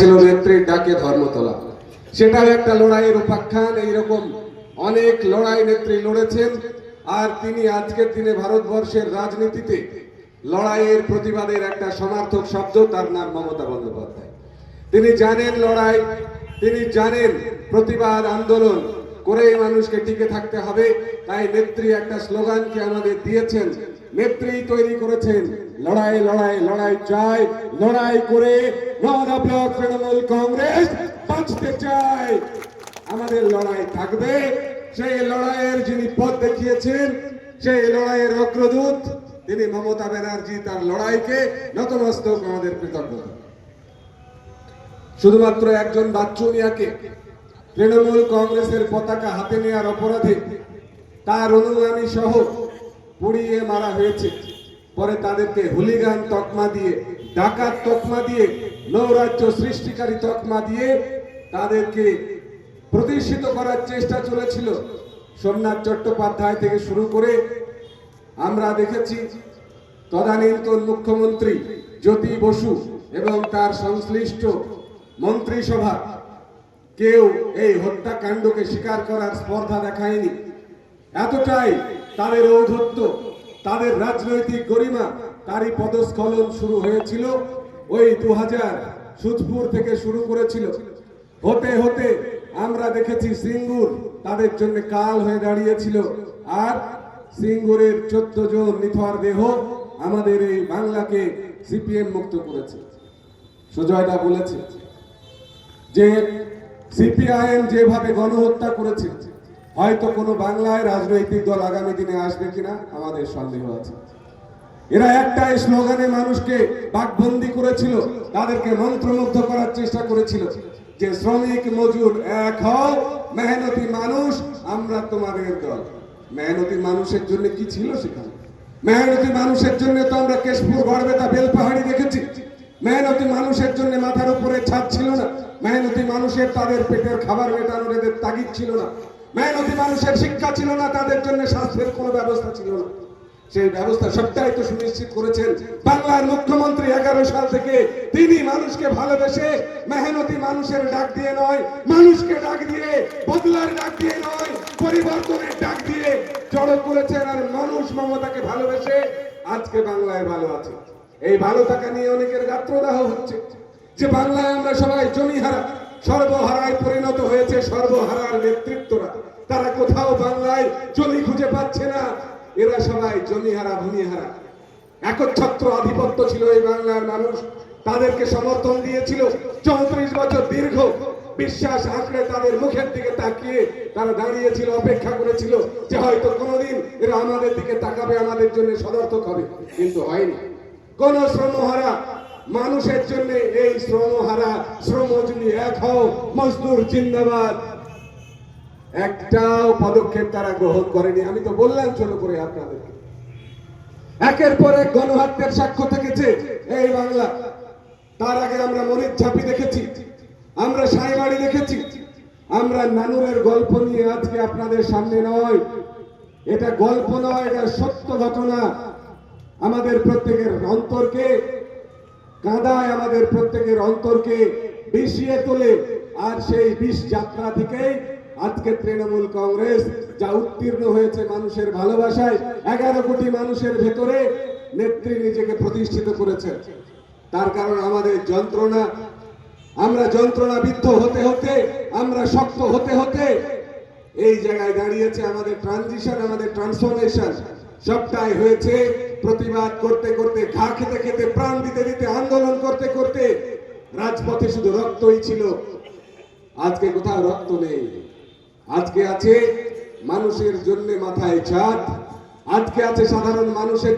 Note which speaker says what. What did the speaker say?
Speaker 1: ছিল নেত্রীর ডাকে ধর্মতলা। সেটাও একটা লড়াইয়ের উপাখ্যান, এইরকম অনেক লড়াই নেত্রী লড়েছেন, আর তিনি আজকের দিনে ভারতবর্ষের রাজনীতিতে লড়াইয়ের প্রতিবাদের একটা সমার্থক শব্দ, তার নাম মমতা বন্দ্যোপাধ্যায়। তিনি জানেন লড়াই, তিনি জানেন প্রতিবাদ আন্দোলন, করেই মানুষকে টিকে থাকতে হবে, তাই নেত্রী একটা স্লোগানকে আমাদের দিয়েছেন নেত্রী তৈরি করেছেন। লড়াই লড়াই লড়াই চাই। লড়াই করে তৃণমূল কংগ্রেস বাঁচতে চায়। আমাদের লড়াই থাকবে। সেই লড়াইয়ের যিনি পথ দেখিয়েছেন, সেই লড়াইয়ের অগ্রদূত, তিনি মমতা ব্যানার্জি তার লড়াইকে নতমস্তক আমাদের কৃতজ্ঞতা। শুধুমাত্র একজন বাচ্চু মিয়াকে তৃণমূল কংগ্রেসের পতাকা হাতে নেওয়ার অপরাধে তার অনুগামী সহ পুড়িয়ে মারা হয়েছে। পরে তাদেরকে হুলিগান তকমা দিয়ে, ডাকাত তকমা দিয়ে, নৌরাজ্য সৃষ্টিকারী তকমা দিয়ে তাদেরকে প্রতিষ্ঠিত করার চেষ্টা চলেছিল। সোমনাথ চট্টোপাধ্যায় থেকে শুরু করে আমরা দেখেছি তদানীন্তন মুখ্যমন্ত্রী জ্যোতি বসু এবং তার সংশ্লিষ্ট মন্ত্রিসভা। কেউ এই হত্যাকাণ্ডকে স্বীকার করার স্পর্ধা দেখায়নি। এতটাই তাদের ঔদ্ধত্য, তাদের রাজনৈতিক গরিমা, তারই পদস্খলন শুরু হয়েছিল ওই দু হাজার সুজপুর থেকে শুরু করেছিল। হতে হতে আমরা দেখেছি সিঙ্গুর তাদের জন্য কাল হয়ে দাঁড়িয়েছিল। আর সিঙ্গুরের চোদ্দ জন নিথর দেহ আমাদের এই বাংলাকে সিপিএম মুক্ত করেছে। সুজয়দা বলেছে যে, সিপিআইএম যেভাবে গণহত্যা করেছে হয়তো কোনো বাংলায় রাজনৈতিক দল আগামী দিনে আসবে কিনা আমাদের সন্দেহ আছে। এরা একটাই স্লোগানে মানুষকে বাকবন্দি করেছিল, তাদেরকে মন্ত্রমুগ্ধ করার চেষ্টা করেছিল যে শ্রমিক মজুর এক হও, মেহনতি মানুষ, আমরা তোমাদের দল। মেহনতি মানুষের জন্য কি ছিল সেখানে? মেহনতি মানুষের জন্য তো আমরা কেশপুর গড়বেতা বেলপাহাড়ি দেখেছি। মেহনতি মানুষের জন্য মাথার উপরে ছাদ ছিল না। মেহনতি মানুষের তাদের পেটের খাবার মেটানোর এদের তাগিদ ছিল না। মেহনতি মানুষের শিক্ষা ছিল না, তাদের জন্য স্বাস্থ্যের কোনো ব্যবস্থা ছিল না। সেই ব্যবস্থা সবটাই তো সুনিশ্চিত করেছেন বাংলার মুখ্যমন্ত্রী এগারো সাল থেকে। তিনি মানুষকে ভালোবেসে মেহনতি মানুষের ডাক দিয়ে নয়, মানুষকে ডাক দিয়ে, বদলার ডাক দিয়ে নয়, পরিবর্তনের ডাক দিয়ে জড়ো করেছেন আর মানুষ মমতাকে ভালোবেসে আজকে বাংলায় ভালো আছে। এই ভালো থাকা নিয়ে অনেকের গাত্রদাহ হচ্ছে। যে বাংলায় আমরা সবাই জমি হারা সর্বহারায় পরিণত হয়েছে সর্বহারার নেতৃত্বরা। তারা কোথাও বাংলায় জমি খুঁজে পাচ্ছে না। এরা সবাই জমি হারা ভূমি হারা একচ্ছত্র আধিপত্য ছিল এই বাংলার মানুষ। তাদেরকে সমর্থন দিয়েছিল। চৌত্রিশ বছর দীর্ঘ বিশ্বাস আঁকড়ে তাদের মুখের দিকে তাকিয়ে তারা দাঁড়িয়েছিল, অপেক্ষা করেছিল যে হয়তো কোনোদিন এরা আমাদের দিকে তাকাবে, আমাদের জন্য সদর্থক হবে। কিন্তু হয়নি। কোন শ্রমহারা মানুষের জন্য এই শ্রমহারা, শ্রমজীবী এক হও, মজদুর জিন্দাবাদ। একটাও পদক্ষেপ তারা গ্রহণ করেনি। আমি তো বললাম চলো করে আপনাদেরকে। একের পর এক গণহত্যার সাক্ষ্য থেকেছে এই বাংলা। তার আগে আমরা মনির ঝাঁপি দেখেছি, আমরা সাইবাড়ি দেখেছি, আমরা নানুরের গল্প নিয়ে আজকে আপনাদের সামনে নয়। এটা গল্প নয়, এটা সত্য ঘটনা। আমাদের প্রত্যেকের অন্তরকে কাঁদায় আমাদের প্রত্যেকের অন্তরকে বিষিয়ে তোলে। আর সেই বিষ যাত্রা থেকেই আজকে তৃণমূল কংগ্রেস যা উত্তীর্ণ হয়েছে মানুষের ভালোবাসায়, এগারো কোটি মানুষের ভেতরে নেত্রী নিজেকে প্রতিষ্ঠিত করেছে। তার কারণ আমাদের যন্ত্রণা। আমরা যন্ত্রণা বিদ্ধ হতে হতে, আমরা শক্ত হতে হতে এই জায়গায় দাঁড়িয়েছে আমাদের ট্রানজিশন আমাদের ট্রান্সফরমেশন সবটাই হয়েছে প্রতিবাদ করতে করতে, ঘা খেতে খেতে, প্রাণ দিতে দিতে, আন্দোলন করতে করতে রাজপথে শুধু রক্তই ছিল। আজকে কোথাও রক্ত নেই। আজকে আছে মানুষের জন্য মাথায় ছাদ। আজকে আছে সাধারণ মানুষের